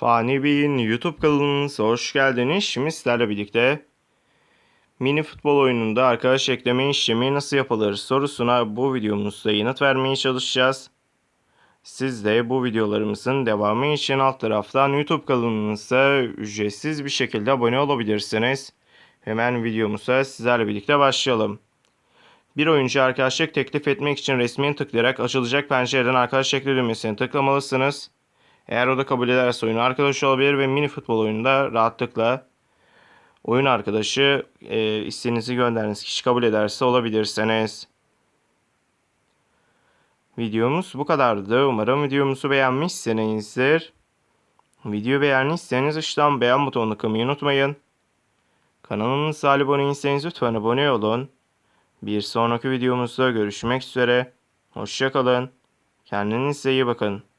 Fani Bey'in YouTube kanalımıza hoş geldiniz. Şimdi sizlerle birlikte mini futbol oyununda arkadaş ekleme işlemi nasıl yapılır sorusuna bu videomuzda yanıt vermeye çalışacağız. Siz de bu videolarımızın devamı için alt taraftan YouTube kanalımıza ücretsiz bir şekilde abone olabilirsiniz. Hemen videomuza sizlerle birlikte başlayalım. Bir oyuncu arkadaşlık teklif etmek için resmini tıklayarak açılacak pencereden arkadaş ekle düğmesini tıklamalısınız. Eğer o da kabul ederse oyun arkadaşı olabilir ve mini futbol oyununda rahatlıkla oyun arkadaşı e, isteğinizi gönderdiğiniz kişi kabul ederse olabilirsiniz. Videomuz bu kadardı. Umarım videomuzu beğenmişsinizdir. Videoyu beğendiyseniz aşağıdan beğen butonuna tıklamayı unutmayın. Kanalımıza abone değilseniz lütfen abone olun. Bir sonraki videomuzda görüşmek üzere. Hoşçakalın. Kendinize iyi bakın.